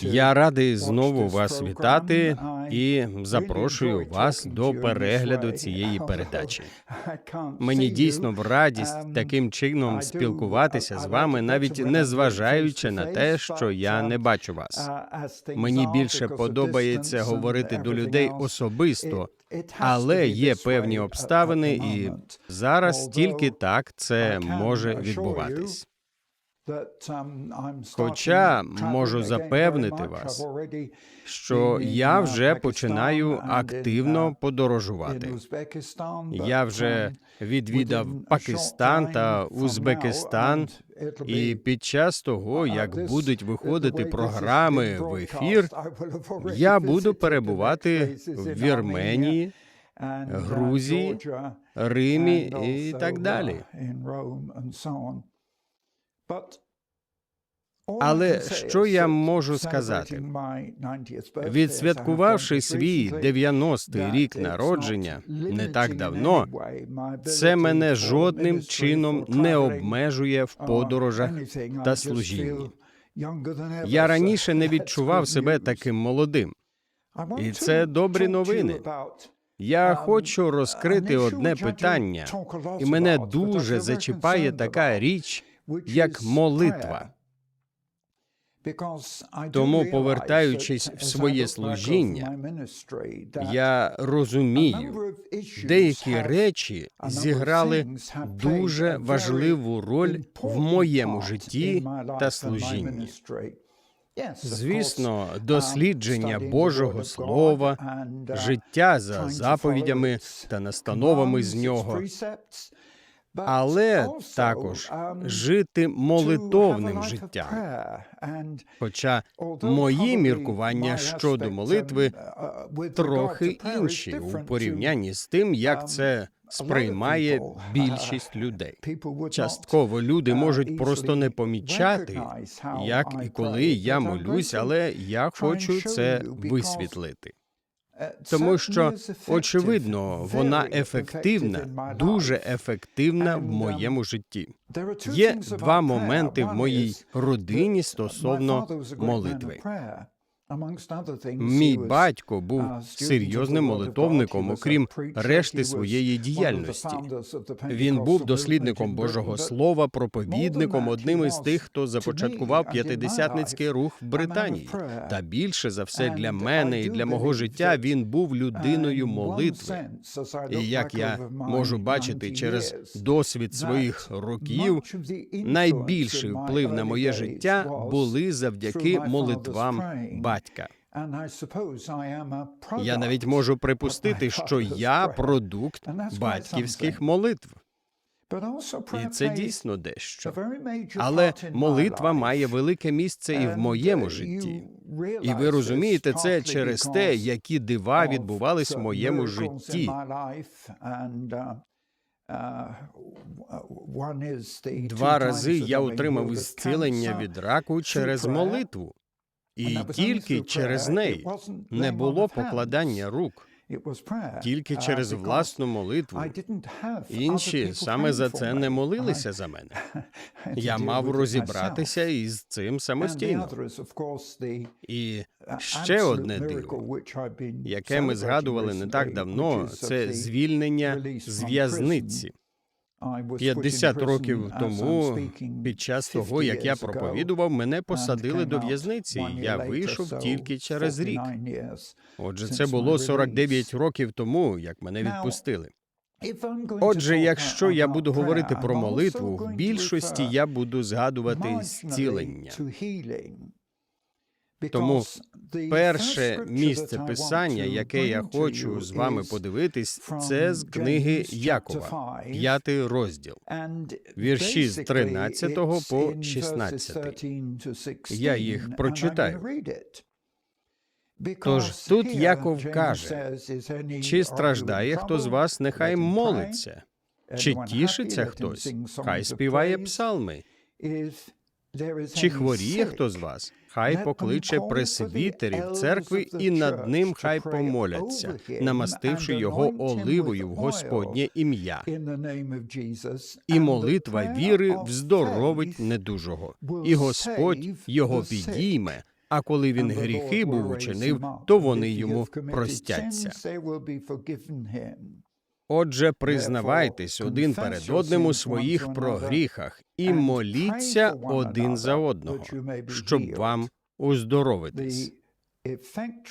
Я радий знову вас вітати і запрошую вас до перегляду цієї передачі. Мені дійсно в радість таким чином спілкуватися з вами, навіть не зважаючи на те, що я не бачу вас. Мені більше подобається говорити до людей особисто, але є певні обставини, і зараз тільки так це може відбуватись. Хоча можу запевнити вас, Що я вже починаю активно подорожувати. Я вже відвідав Пакистан та Узбекистан, і під час того, як будуть виходити програми в ефір, я буду перебувати в Вірменії, Грузії, Римі і так далі. Але що я можу сказати? Відсвяткувавши свій 90-й рік народження не так давно, це мене жодним чином не обмежує в подорожах та служінні. Я раніше не відчував себе таким молодим. І це добрі новини. Я хочу розкрити одне питання, і мене дуже зачіпає така річ, як молитва. Тому, повертаючись в своє служіння, Я розумію, деякі речі зіграли дуже важливу роль в моєму житті та служінні. Звісно, дослідження Божого Слова, життя за заповідями та настановами з нього, але також жити молитовним життям. Хоча мої міркування щодо молитви трохи інші у порівнянні з тим, як це сприймає більшість людей. Частково люди можуть просто не помічати, як і коли я молюсь, але я хочу це висвітлити. Тому що очевидно, вона ефективна, дуже ефективна в моєму житті. Є два моменти в моїй родині стосовно молитви. Мій батько був серйозним молитовником, окрім решти своєї діяльності. Він був дослідником Божого Слова, проповідником, одним із тих, хто започаткував п'ятидесятницький рух в Британії. Та більше за все для мене і для мого життя він був людиною молитви. І як я можу бачити через досвід своїх років, найбільший вплив на моє життя були завдяки молитвам батька. Я навіть можу припустити, що я продукт батьківських молитв, і це дійсно дещо. Але молитва має велике місце і в моєму житті. І ви розумієте це через те, які дива відбувались в моєму житті. Два рази я отримав зцілення від раку через молитву, і тільки через неї не було покладання рук. Тільки через власну молитву. Інші саме за це не молилися за мене. Я мав розібратися із цим самостійно. І ще одне диво, яке ми згадували не так давно, це звільнення з в'язниці. 50 років тому, під час того, як я проповідував, мене посадили до в'язниці. Я вийшов тільки через рік. Отже, це було 49 років тому, як мене відпустили. Отже, якщо я буду говорити про молитву, в більшості я буду згадувати зцілення. Тому перше місце писання, яке я хочу з вами подивитись, це з книги Якова, п'ятий розділ, вірші з 13 по 16. Я їх прочитаю. Тож тут Яков каже, чи страждає хто з вас, нехай молиться, чи тішиться хтось, хай співає псалми, чи хворіє хто з вас, хай покличе пресвітерів церкви, і над ним хай помоляться, намастивши його оливою в Господнє ім'я. І молитва віри вздоровить недужого, і Господь його підійме. А коли він гріхи був учинив, то вони йому простяться. Отже, признавайтесь один перед одним у своїх прогріхах і моліться один за одного, щоб вам уздоровитись.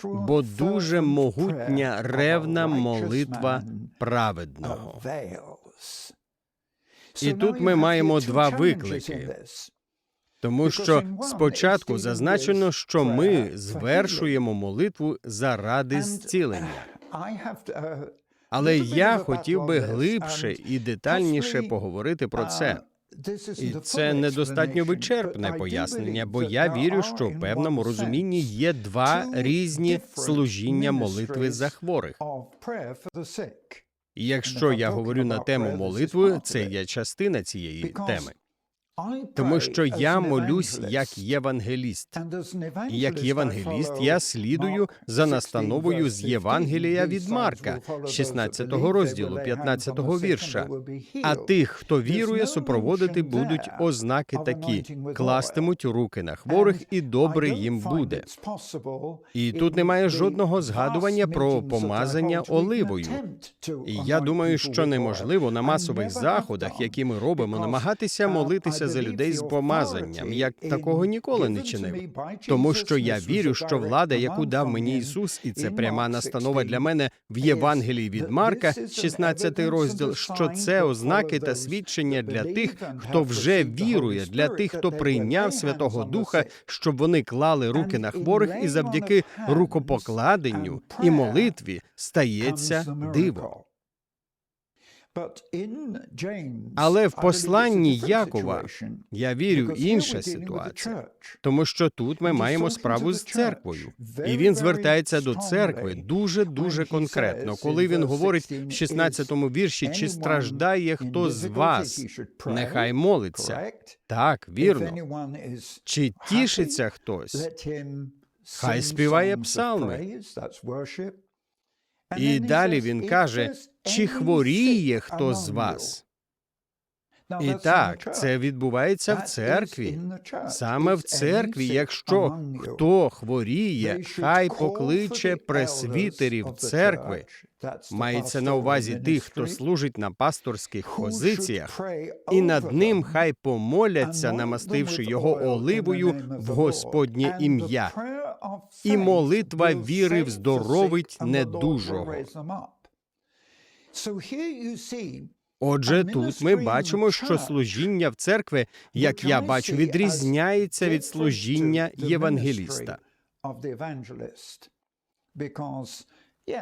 Бо дуже могутня ревна молитва праведного. І тут ми маємо два виклики. Тому що спочатку зазначено, що ми звершуємо молитву заради зцілення. Але я хотів би глибше і детальніше поговорити про це. І це недостатньо вичерпне пояснення, бо я вірю, що в певному розумінні є два різні служіння молитви за хворих. І якщо я говорю на тему молитви, це є частина цієї теми. Тому що я молюсь як євангеліст. І як євангеліст я слідую за настановою з Євангелія від Марка, 16 розділу, 15 вірша. А тих, хто вірує, супроводити будуть ознаки такі: кластимуть руки на хворих, і добре їм буде. І тут немає жодного згадування про помазання оливою. І я думаю, що неможливо на масових заходах, які ми робимо, намагатися молитися за людей з помазанням. Я такого ніколи не чинив. Тому що я вірю, що влада, яку дав мені Ісус, і це пряма настанова для мене в Євангелії від Марка, 16 розділ, що це ознаки та свідчення для тих, хто вже вірує, для тих, хто прийняв Святого Духа, щоб вони клали руки на хворих, і завдяки рукопокладенню і молитві стається диво. Але в посланні Якова Я вірю, інша ситуація, тому що тут ми маємо справу з церквою, і він звертається до церкви дуже дуже конкретно, коли він говорить в 16-му вірші, чи страждає хто з вас, нехай молиться. Так, вірно. Чи тішиться хтось? Хай співає псалми. І далі він каже: чи хворіє хто з вас? І так, це відбувається в церкві. Саме в церкві, якщо хто хворіє, хай покличе пресвітерів церкви. Мається на увазі тих, хто служить на пасторських позиціях, і над ним хай помоляться, намастивши його оливою в Господнє ім'я. І молитва віри вздоровить недужого. Отже, тут ми бачимо, що служіння в церкві, як я бачу, відрізняється від служіння євангеліста.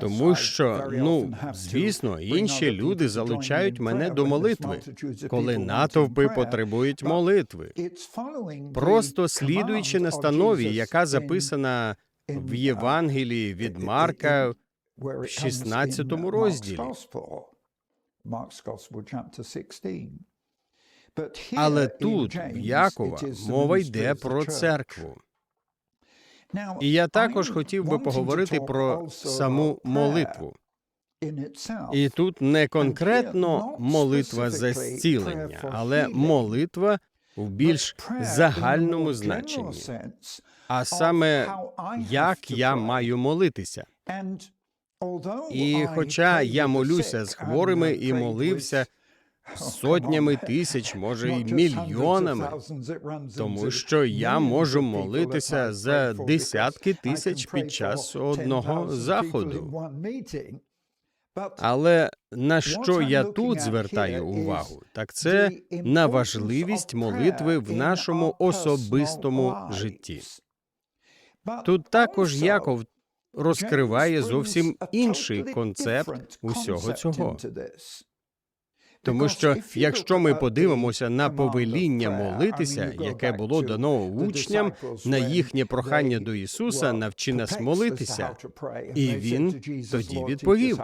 Тому що, ну звісно, інші люди залучають мене до молитви, коли натовпи потребують молитви, просто слідуючи настанові, яка записана в Євангелії від Марка в 16 розділі. Але тут, в Якова, мова йде про церкву. І я також хотів би поговорити про саму молитву. І тут не конкретно молитва за зцілення, але молитва в більш загальному значенні. А саме як я маю молитися. І хоча я молюся з хворими і молився сотнями тисяч, може і мільйонами, тому що я можу молитися за десятки тисяч під час одного заходу. Але на що я тут звертаю увагу, так це на важливість молитви в нашому особистому житті. Тут також Яков розкриває зовсім інший концепт усього цього. Тому що якщо ми подивимося на повеління молитися, яке було дано учням на їхнє прохання до Ісуса, навчи нас молитися, і він тоді відповів: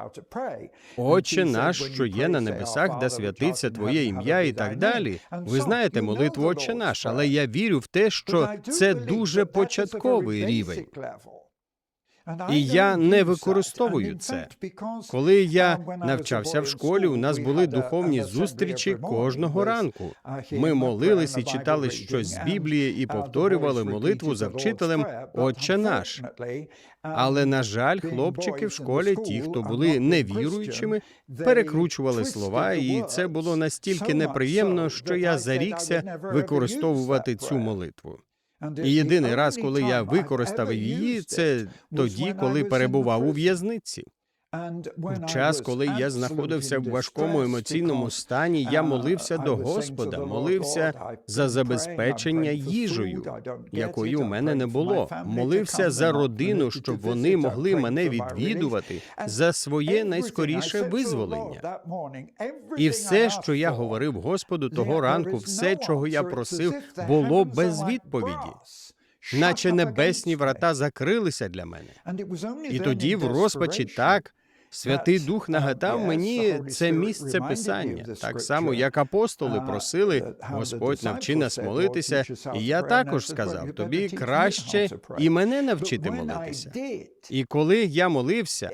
Отче наш, що є на небесах, да святиться Твоє ім'я, і так далі. Ви знаєте молитву Отче наш, але я вірю в те, що це дуже початковий рівень. І я не використовую це. Коли я навчався в школі, у нас були духовні зустрічі кожного ранку. Ми молились і читали щось з Біблії і повторювали молитву за вчителем Отче наш. Але на жаль, хлопчики в школі, ті, хто були невіруючими, перекручували слова, і це було настільки неприємно, що я зарікся використовувати цю молитву. І єдиний раз, коли я використав її, це тоді, коли перебував у в'язниці. В час, коли я знаходився в важкому емоційному стані, я молився до Господа, молився за забезпечення їжею, якої у мене не було. Молився за родину, щоб вони могли мене відвідувати за своє найскоріше визволення. І все, що я говорив Господу того ранку, все, чого я просив, було без відповіді. Наче небесні врата закрилися для мене. І тоді, в розпачі, так Святий Дух нагадав мені це місце писання, так само як апостоли просили, Господь навчи нас молитися, і я також сказав тобі краще і мене навчити молитися. І коли я молився,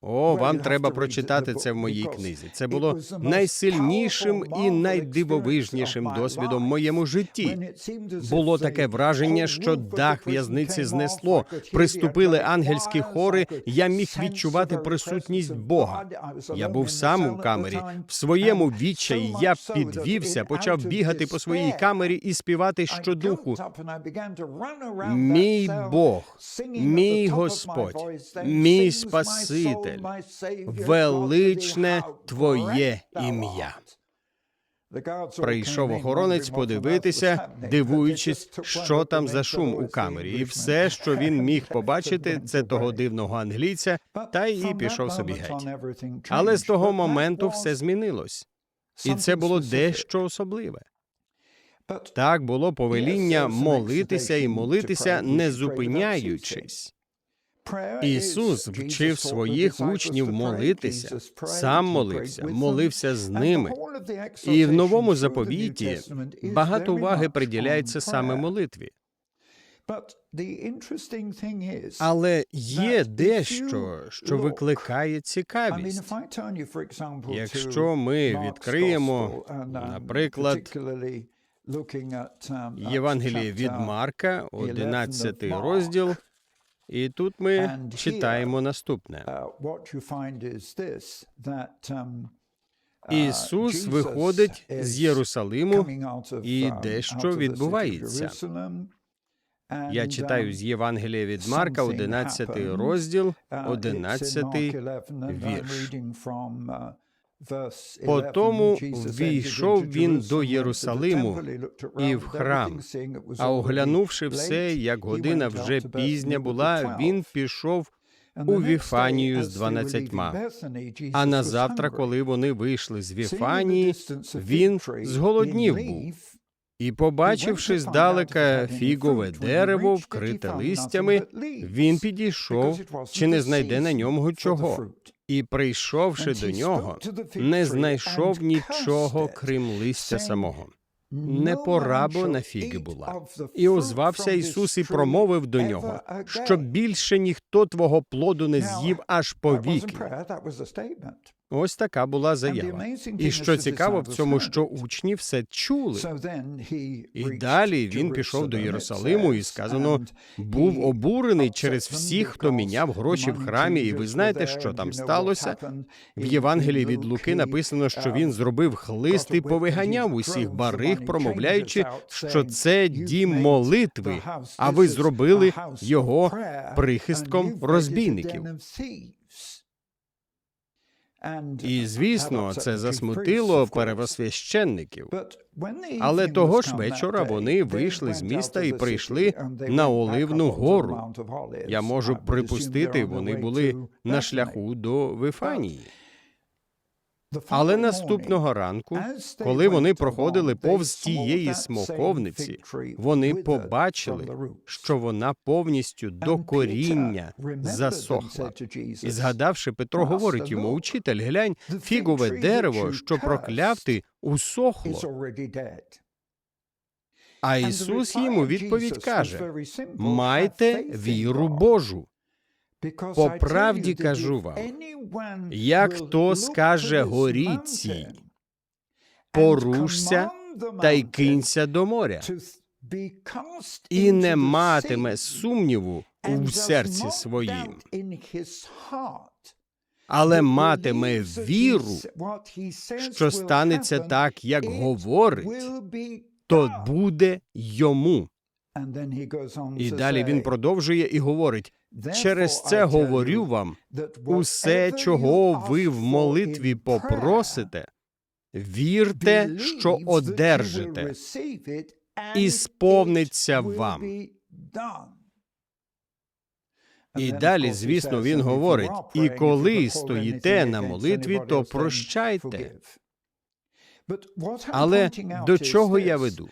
о, вам треба прочитати це в моїй книзі. Це було найсильнішим і найдивовижнішим досвідом в моєму житті. Було таке враження, що дах в'язниці знесло. Приступили ангельські хори. Я міг відчувати присутність Бога. Я був сам у камері в своєму відчаї. Я підвівся, почав бігати по своїй камері і співати щодуху. Мій Бог, мій Господь, мій Спаситель, величне Твоє ім'я. Прийшов охоронець подивитися, дивуючись, що там за шум у камері, і все, що він міг побачити, це того дивного англійця, та й пішов собі геть. Але з того моменту все змінилось, і це було дещо особливе. Так було повеління молитися і молитися, не зупиняючись. Ісус вчив своїх учнів молитися, сам молився, молився з ними. І в новому заповіті багато уваги приділяється саме молитві. Але є дещо, що викликає цікавість. Якщо ми відкриємо, наприклад, Євангеліє від Марка, 11 розділ, і тут ми читаємо наступне. Ісус виходить з Єрусалиму, і дещо відбувається. Я читаю з Євангелія від Марка, 11 розділ, 11 вірш. Потому ввійшов він до Єрусалиму і в храм. А оглянувши все, як година вже пізня була, він пішов у Віфанію з дванадцятьма. А на завтра, коли вони вийшли з Віфанії, він зголоднів був. І, побачивши здалека фігове дерево, вкрите листями, він підійшов, чи не знайде на ньому чого. І, прийшовши до нього, не знайшов нічого, крім листя самого. Не пора бо на фіги була. І озвався Ісус і промовив до нього, що більше ніхто твого плоду не з'їв аж повіки. Ось така була заява. І що цікаво в цьому, що учні все чули. І далі він пішов до Єрусалиму, і сказано, був обурений через всіх, хто міняв гроші в храмі. І ви знаєте, що там сталося? В Євангелії від Луки написано, що він зробив хлист і повиганяв усіх барих, промовляючи, що це дім молитви, а ви зробили його прихистком розбійників. І, звісно, це засмутило первосвященників. Але того ж вечора вони вийшли з міста і прийшли на Оливну гору. Я можу припустити, вони були на шляху до Вифанії. Але наступного ранку, коли вони проходили повз тієї смоковниці, вони побачили, що вона повністю до коріння засохла. І згадавши, Петро говорить йому: Учитель, глянь, фігове дерево, що прокляв ти, усохло. А Ісус йому відповідь каже: майте віру Божу. По правді кажу вам, Як хто скаже горі цій, порушся та й кинься до моря, і не матиме сумніву у серці своїм, але матиме віру, що станеться так, як говорить, то буде йому. І далі він продовжує і говорить: через це говорю вам, усе, чого ви в молитві попросите, вірте, що одержите, і сповниться вам. І далі, звісно, він говорить: і коли стоїте на молитві, то прощайте. Але до чого я веду?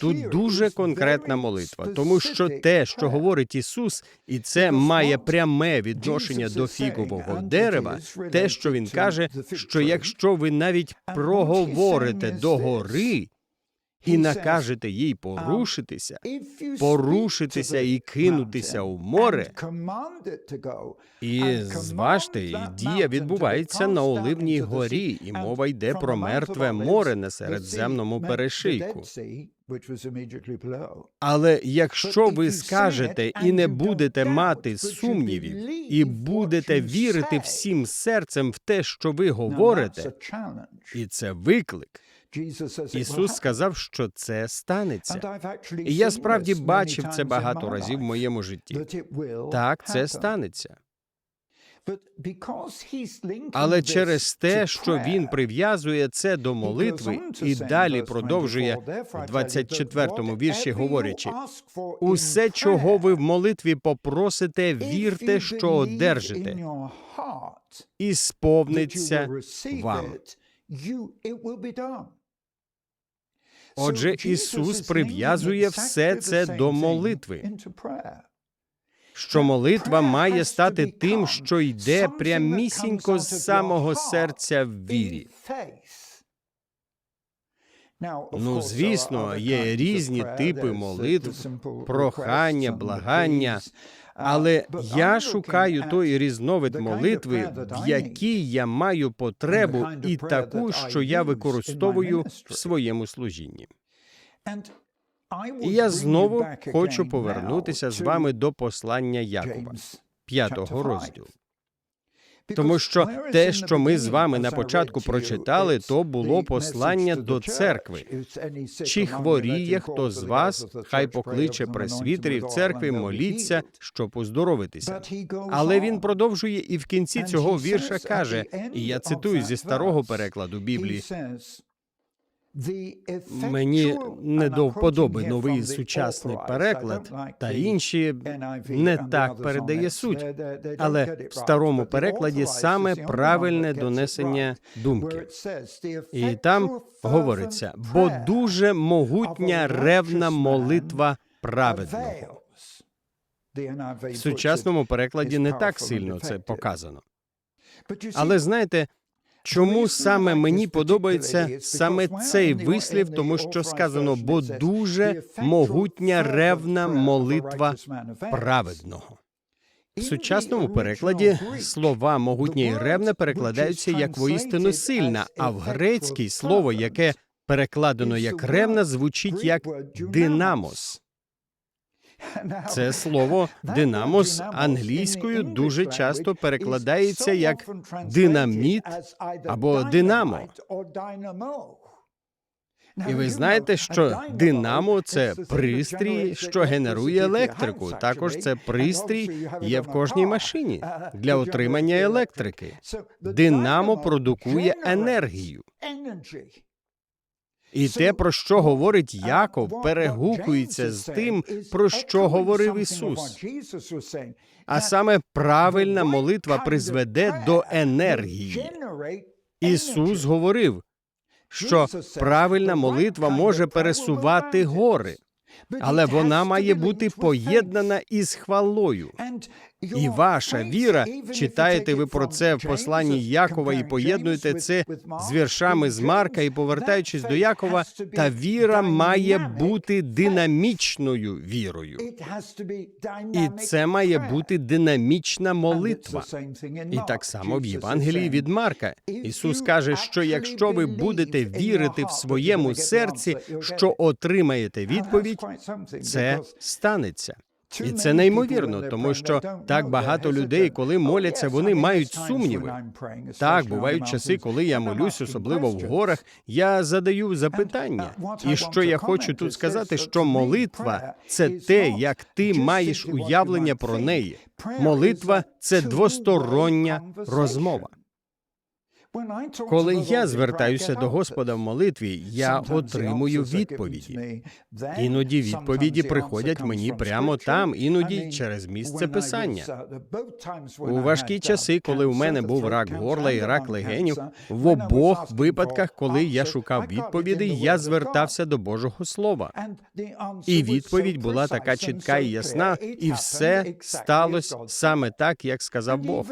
Тут дуже конкретна молитва, тому що те, що говорить Ісус, і це має пряме відношення до фігового дерева, те, що він каже, що якщо ви навіть проговорите до гори і накажете їй порушитися, порушитися і кинутися у море, і зважте, і дія відбувається на Оливній горі, і мова йде про мертве море на середземному перешийку. Але якщо ви скажете і не будете мати сумнівів, і будете вірити всім серцем в те, що ви говорите, і це виклик. Ісус сказав, що це станеться. І я справді бачив це багато разів в моєму житті. Так, це станеться. Але через те, що він прив'язує це до молитви і далі продовжує в 24-му вірші, говорячи: усе, чого ви в молитві попросите, вірте, що одержите, і сповниться вам. Отже, Ісус прив'язує все це до молитви. Що молитва має стати тим, що йде прямісінько з самого серця в вірі. Ну, звісно, є різні типи молитв, прохання, благання. Але я шукаю той різновид молитви, в якій я маю потребу, і таку, що я використовую в своєму служінні. І я знову хочу повернутися з вами до послання Якова, п'ятого розділу. Тому що те, що ми з вами на початку прочитали, то було послання до церкви. Чи хворіє хто з вас, хай покличе пресвітерів церкви, моліться, щоб оздоровитися. Але він продовжує і в кінці цього вірша каже, і я цитую зі старого перекладу Біблії. Мені не до вподоби новий сучасний переклад, та інші не так передає суть. Але в старому перекладі саме правильне донесення думки. І там говориться, бо дуже могутня ревна молитва праведного. В сучасному перекладі не так сильно це показано. Але знаєте, Чому саме мені подобається саме цей вислів, тому що сказано, бо дуже могутня ревна молитва праведного. В сучасному перекладі слова могутня і ревна перекладаються як воістину сильна, а в грецькій слово, яке перекладено як ревна, звучить як динамос. Це слово динамос англійською дуже часто перекладається як динаміт або динамо. І ви знаєте, що динамо це пристрій, що генерує електрику. Також це пристрій є в кожній машині для отримання електрики. Динамо продукує енергію. І те, про що говорить Яков, перегукується з тим, про що говорив Ісус. А саме правильна молитва призведе до енергії. Ісус говорив, що правильна молитва може пересувати гори, але вона має бути поєднана із хвалою. І ваша віра, читаєте ви про це в посланні Якова і поєднуєте це з віршами з Марка і повертаючись до Якова, та віра має бути динамічною вірою. І це має бути динамічна молитва. І так само в Євангелії від Марка Ісус каже, що якщо ви будете вірити в своєму серці, що отримаєте відповідь, це станеться. І це неймовірно, тому що так багато людей, коли моляться, вони мають сумніви. Так, бувають часи, коли я молюсь, особливо в горах, я задаю запитання. І що я хочу тут сказати, що молитва це те, як ти маєш уявлення про неї. Молитва це двостороння розмова. Коли я звертаюся до Господа в молитві, я отримую відповіді. Іноді відповіді приходять мені прямо там, іноді через місце писання. У важкі часи, коли у мене був рак горла і рак легенів, в обох випадках, коли я шукав відповідей, я звертався до Божого Слова. І відповідь була така чітка і ясна, і все сталося саме так, як сказав Бог.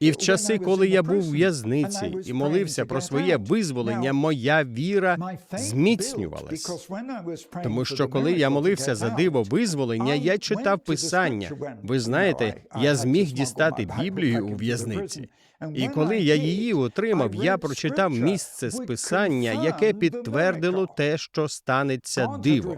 І в часи, коли я був у в'язниці і молився про своє визволення, моя віра зміцнювалась. Тому що коли я молився за диво визволення, я читав писання. Ви знаєте, я зміг дістати Біблію у в'язниці. І коли я її отримав, я прочитав місце з писання, яке підтвердило те, що станеться диво.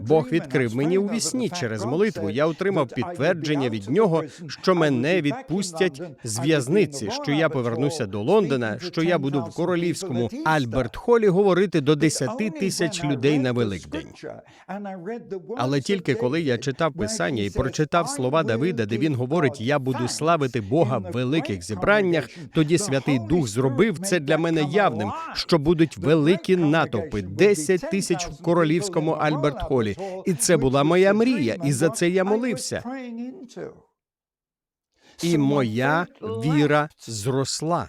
Бог відкрив мені у вісні через молитву. Я отримав підтвердження від нього, що мене відпустять з в'язниці, що я повернуся до Лондона, що я буду в королівському Альберт Холі говорити до 10 тисяч людей на Великдень. Але тільки коли я читав писання і прочитав слова Давида, де він говорить: Я буду славити Бога в великих зібраннях, тоді Святий Дух зробив це для мене явним, що будуть великі натовпи, 10 тисяч в королівському Альберт Холі. І це була моя мрія, і за це я молився. І моя віра зросла.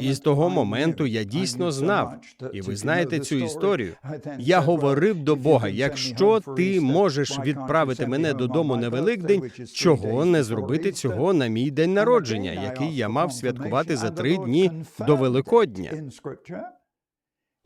І з того моменту я дійсно знав, і ви знаєте цю історію. Я говорив до Бога: якщо ти можеш відправити мене додому на Великдень, чого не зробити цього на мій день народження, який я мав святкувати за три дні до Великодня.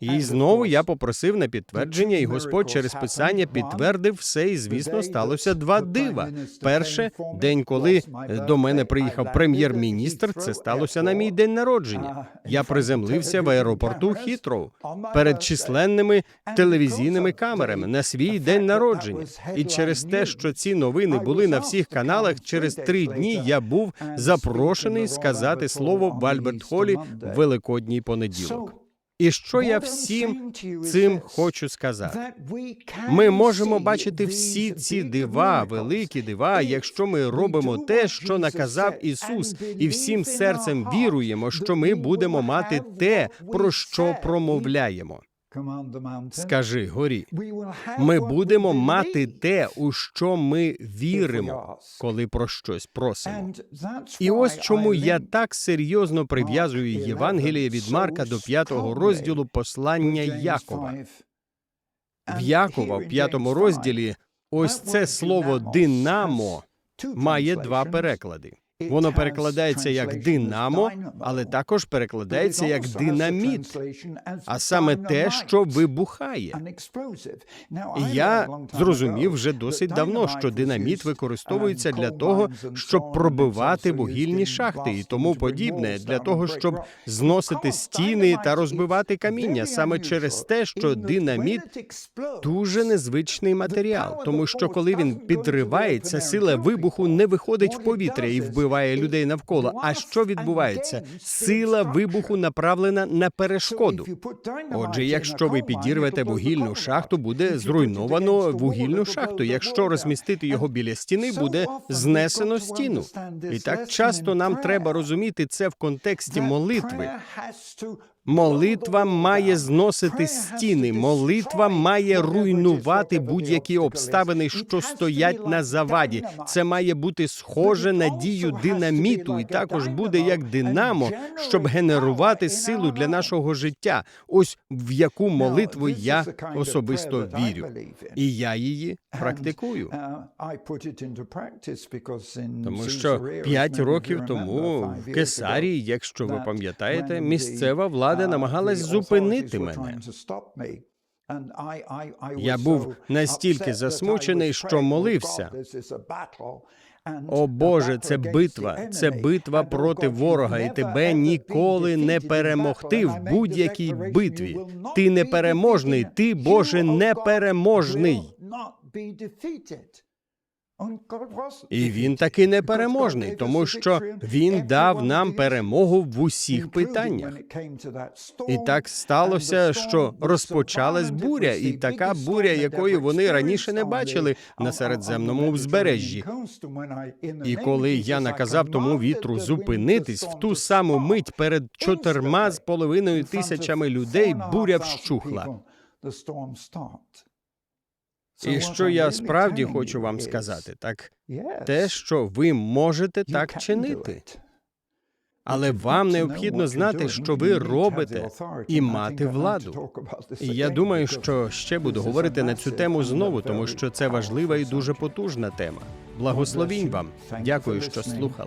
І знову я попросив на підтвердження, і Господь через писання підтвердив все, і звісно сталося два дива. Перше, день, коли до мене приїхав прем'єр-міністр, це сталося на мій день народження. Я приземлився в аеропорту Хітроу перед численними телевізійними камерами на свій день народження. І через те, що ці новини були на всіх каналах, через три дні я був запрошений сказати слово в Альберт Холі в Великодній понеділок. І що я всім цим хочу сказати? Ми можемо бачити всі ці дива, великі дива, якщо ми робимо те, що наказав Ісус, і всім серцем віруємо, що ми будемо мати те, про що промовляємо. Скажи горі, ми будемо мати те, у що ми віримо, коли про щось просимо. І ось чому я так серйозно прив'язую Євангеліє від Марка до п'ятого розділу послання Якова. В Якова в п'ятому розділі ось це слово динамо має два переклади. Воно перекладається як динамо, але також перекладається як динаміт, а саме те, що вибухає. І я зрозумів вже досить давно, що динаміт використовується для того, щоб пробивати вугільні шахти і тому подібне, для того, щоб зносити стіни та розбивати каміння, саме через те, що динаміт дуже незвичний матеріал, тому що коли він підривається, сила вибуху не виходить в повітря і вбиває людей навколо. А що відбувається? Сила вибуху направлена на перешкоду. Отже, якщо ви підірвете вугільну шахту, буде зруйновано вугільну шахту. Якщо розмістити його біля стіни, буде знесено стіну. І так часто нам треба розуміти це в контексті молитви. Молитва має зносити стіни, молитва має руйнувати будь-які обставини, що стоять на заваді. Це має бути схоже на дію динаміту, і також буде як динамо, щоб генерувати силу для нашого життя. Ось в яку молитву я особисто вірю, і я її практикую. Тому що п'ять років тому в Кесарії, якщо ви пам'ятаєте, місцева влада намагалась зупинити мене. Я був настільки засмучений, що молився. О Боже, це битва, це битва проти ворога, і тебе ніколи не перемогти в будь-якій битві. Ти непереможний, ти, Боже, непереможний. І він таки непереможний, тому що він дав нам перемогу в усіх питаннях. І так сталося, що розпочалась буря, і така буря, якої вони раніше не бачили на середземному узбережжі. І коли я наказав тому вітру зупинитись, в ту саму мить перед чотирма з половиною тисячами людей буря вщухла. І що я справді хочу вам сказати, так те, що ви можете так чинити. Але вам необхідно знати, що ви робите, і мати владу. І я думаю, що ще буду говорити на цю тему знову, тому що це важлива і дуже потужна тема. Благословінь вам. Дякую, що слухали.